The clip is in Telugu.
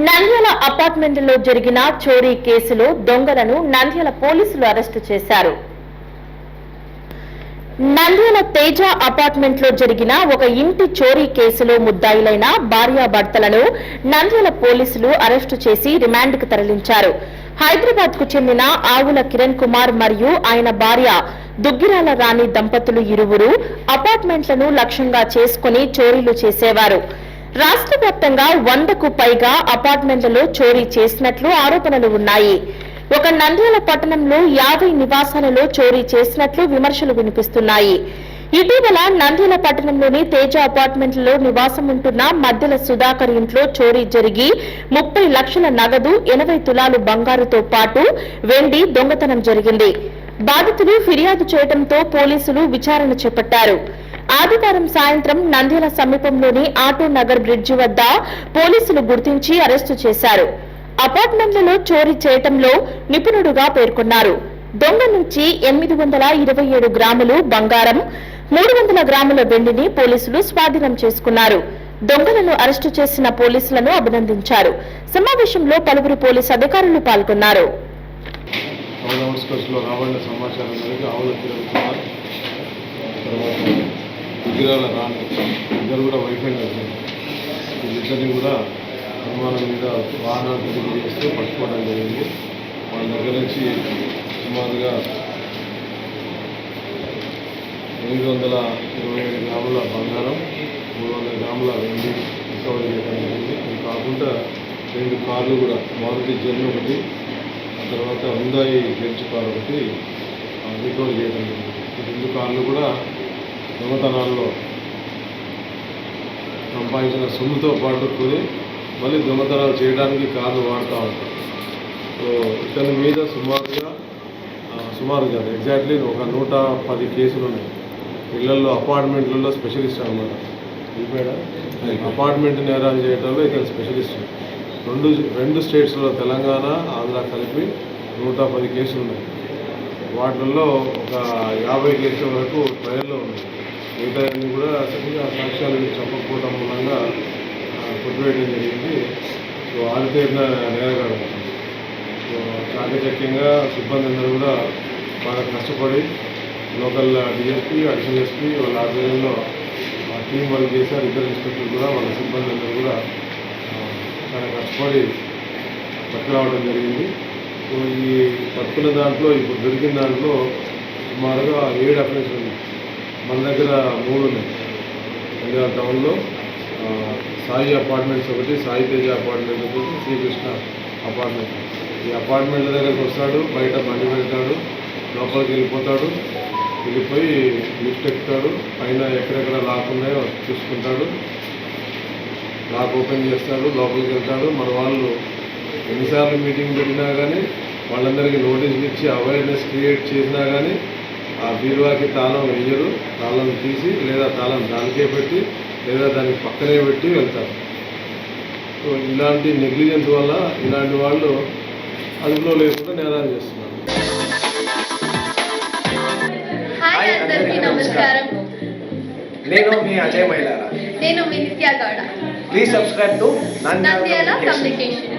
నంద్యాల అపార్ట్మెంట్లో జరిగిన చోరీ కేసులో దొంగలను నంద్యాల పోలీసులు అరెస్టు చేశారు. నంద్యాల తేజ అపార్ట్మెంట్లో జరిగిన ఒక ఇంటి చోరీ కేసులో ముద్దాయిలైన భార్యాభర్తలను నంద్యాల పోలీసులు అరెస్టు చేసి రిమాండ్కు తరలించారు. హైదరాబాద్కు చెందిన ఆవుల కిరణ్ కుమార్ మరియు ఆయన భార్య దుగ్గిరాల రాణి దంపతులు ఇరువురు అపార్ట్మెంట్లను లక్ష్యంగా చేసుకుని చోరీలు చేసేవారు. రాష్ట్ర వ్యాప్తంగా వందకు పైగా అపార్ట్మెంట్లలో చోరీ చేసినట్లు ఆరోపణలు ఉన్నాయి. ఒక నంద్యాల పట్టణంలో యాభై నివాసాలలో చోరీ చేసినట్లు విమర్శలు వినిపిస్తున్నాయి. ఇటీవల నంద్యాల పట్టణంలోని తేజ అపార్ట్మెంట్లలో నివాసం ఉంటున్న మద్దెల సుధాకర్ ఇంట్లో చోరీ జరిగి ముప్పై లక్షల నగదు ఎనభై తులాలు బంగారుతో పాటు వెండి దొంగతనం జరిగింది. బాధితులు ఫిర్యాదు చేయడంతో పోలీసులు విచారణ చేపట్టారు. ఆదివారం సాయంత్రం నంద్యాల సమీపంలోని ఆటో నగర్ బ్రిడ్జి వద్ద పోలీసులు గుర్తించి అరెస్టు చేశారు. అపార్ట్మెంట్లలో చోరీ చేయటంలో నిపుణుడుగా పేర్కొన్నారు. దొంగ నుంచి ఎనిమిది వందల ఇరవై ఏడు గ్రాములు బంగారం మూడు వందల గ్రాముల వెండిని పోలీసులు స్వాధీనం చేసుకున్నారు. దొంగలను అరెస్టు చేసిన పోలీసులను అభినందించారు. సమావేశంలో పలువురు పోలీసు అధికారులు పాల్గొన్నారు. రాబడిన సమాచారం మేరకు ఆవుల విగ్రహాల రాను ఇద్దరు కూడా వైఫ్ అండ్ హస్బెండ్ వీళ్ళిద్దరిని కూడా అనుమానం మీద వాహనాలు తిరిగి చేస్తే పట్టుకోవడం జరిగింది. వాళ్ళ దగ్గర నుంచి సుమారుగా ఎనిమిది వందల ఇరవై ఏడు గ్రాముల బంగారం మూడు వందల గ్రాముల వెండి రికవరీ చేయడం జరిగింది. ఇది కాకుండా రెండు కార్లు కూడా మారుతి జెన్ ఒకటి ఆ తర్వాత హుందాయి గెలిచి కార్ ఒకటి రికవరీ చేయడం జరిగింది. ఈ రెండు కార్లు కూడా దొంగతనాల్లో సంపాదించిన సొమ్ముతో పాటుకొని మళ్ళీ దొంగతనాలు చేయడానికి కార్లు వాడుతూ ఉంటారు. సో ఇతని మీద సుమారుగా సుమారు కాదు ఎగ్జాక్ట్లీ ఒక నూట పది కేసులు ఉన్నాయి. ఇళ్ళలో అపార్ట్మెంట్లలో స్పెషలిస్ట్ అనమాట అపార్ట్మెంట్ నేరాలు చేయడంలో ఇతను స్పెషలిస్ట్. రెండు రెండు స్టేట్స్లో తెలంగాణ ఆంధ్ర కలిపి నూట పది కేసులు ఉన్నాయి. వాటిల్లో ఒక యాభై కేసుల వరకు ట్రయల్లో ఉన్నాయి. మిగతా అన్ని కూడా సరిగ్గా సాక్ష్యాలు చెప్పకపోవడం మూలంగా ఆ, కొట్టివేయడం జరిగింది. సో ఆరితేరిన నేరగాడు సో చాకచక్యంగా సిబ్బంది అందరూ కూడా బాగా కష్టపడి లోకల్ డిఎస్పీ అడిషనల్ ఎస్పీ వాళ్ళ ఆధ్వర్యంలో ఆ టీం వాళ్ళు చేశారు. ఇద్దరు ఇన్స్పెక్టర్ కూడా వాళ్ళ సిబ్బంది అందరూ కూడా చాలా కష్టపడి పట్టుకురావడం జరిగింది. సో ఈ పట్టుకున్న దాంట్లో ఇప్పుడు దొరికిన దాంట్లో సుమారుగా ఏడు అఫెన్స్లు ఉన్నాయి. మన దగ్గర మూడు ఉన్నాయి. నంద్యాల టౌన్లో సాయి అపార్ట్మెంట్స్ ఒకటి సాయి తేజ అపార్ట్మెంట్ ఒకటి శ్రీకృష్ణ అపార్ట్మెంట్. ఈ అపార్ట్మెంట్ల దగ్గరకు వస్తాడు బయట బండి పెడతాడు లోపలికి వెళ్ళిపోతాడు వెళ్ళిపోయి లిఫ్ట్ ఎక్కుతాడు పైన ఎక్కడెక్కడ లాక్ ఉన్నాయో చూసుకుంటాడు. లాక్ ఓపెన్ చేస్తాడు లోపలికి వెళ్తాడు. మన వాళ్ళు ఎన్నిసార్లు మీటింగ్ పెట్టినా కానీ వాళ్ళందరికీ నోటీసులు ఇచ్చి అవేర్నెస్ క్రియేట్ చేసినా కానీ ఆ బీరువాకి తాళం వేయరు. తాళం తీసి లేదా తాళం దానికే పెట్టి లేదా దానికి పక్కనే పెట్టి వెళ్తారు. సో ఇలాంటి నెగ్లిజెన్స్ వల్ల ఇలాంటి వాళ్ళు అదుపులో లేకుండా నేరాలు చేస్తున్నారు. హాయ్ అందరికీ నమస్కారం. నేను మీ అజయ్ మైలారా నేను మీ Nithya Gowda. Please subscribe to Nandyala communication